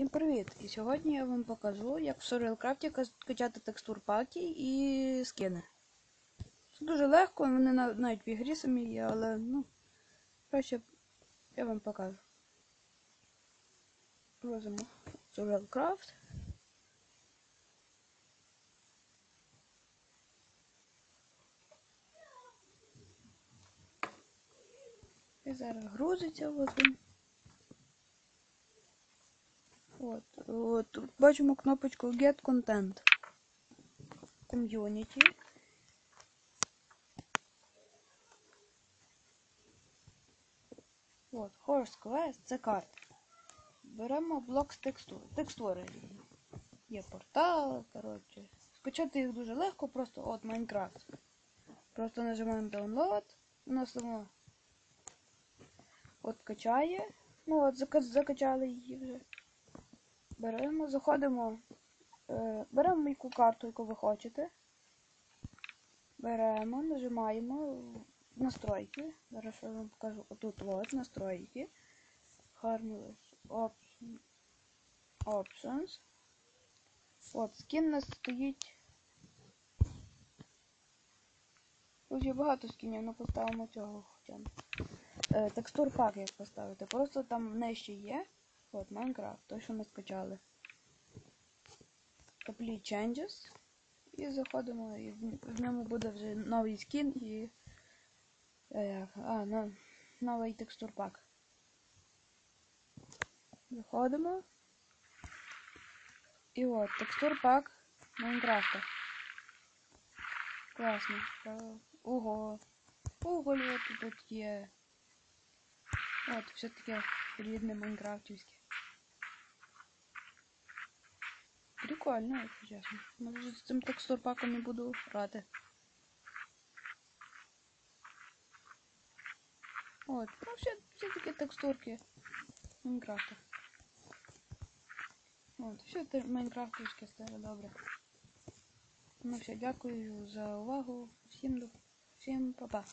Всім привіт! І сьогодні я вам покажу, як в Surrealcraft качати текстур паки і скини. Це дуже легко, вони навіть в ігрі самі є, але ну, краще я вам покажу. Розимо Surrealcraft. І зараз грузиться він. От, от, бачимо кнопочку Get Content. Community. От, Horse Quest це карта. Беремо блок з текстури. Текстури. Є портал, коротше. Скачати їх дуже легко, просто от Майнкрафт. Просто нажимаємо Download, носимо. От качає. Ну от закачали її вже. Беремо, заходимо, е, беремо яку карту, яку ви хочете. Беремо, нажимаємо настройки. Зараз я вам покажу отут от настройки. Harmless Option- Options. От, скін у нас стоїть. Тут є багато скінів, але поставимо цього хоча б. Е, текстур пак як поставити. Просто там нижче є. От, Майнкрафт, той, що ми скачали. Complete Changes. І заходимо, і в, ньому буде вже новий скін і. е, А, ну, новий текстур пак. Заходимо. І от, текстур пак Майнкрафта. Класно. Е, Ого. Ого, тут є. От, все таке рідне майнкрафтівське. Прикольно, якщо чесно. Може з цим текстурпаком і буду грати. От, ну все, все такі текстурки Майнкрафта. От, все те майнкрафтівське стало добре. Ну все, дякую за увагу. Всім до всім па-па.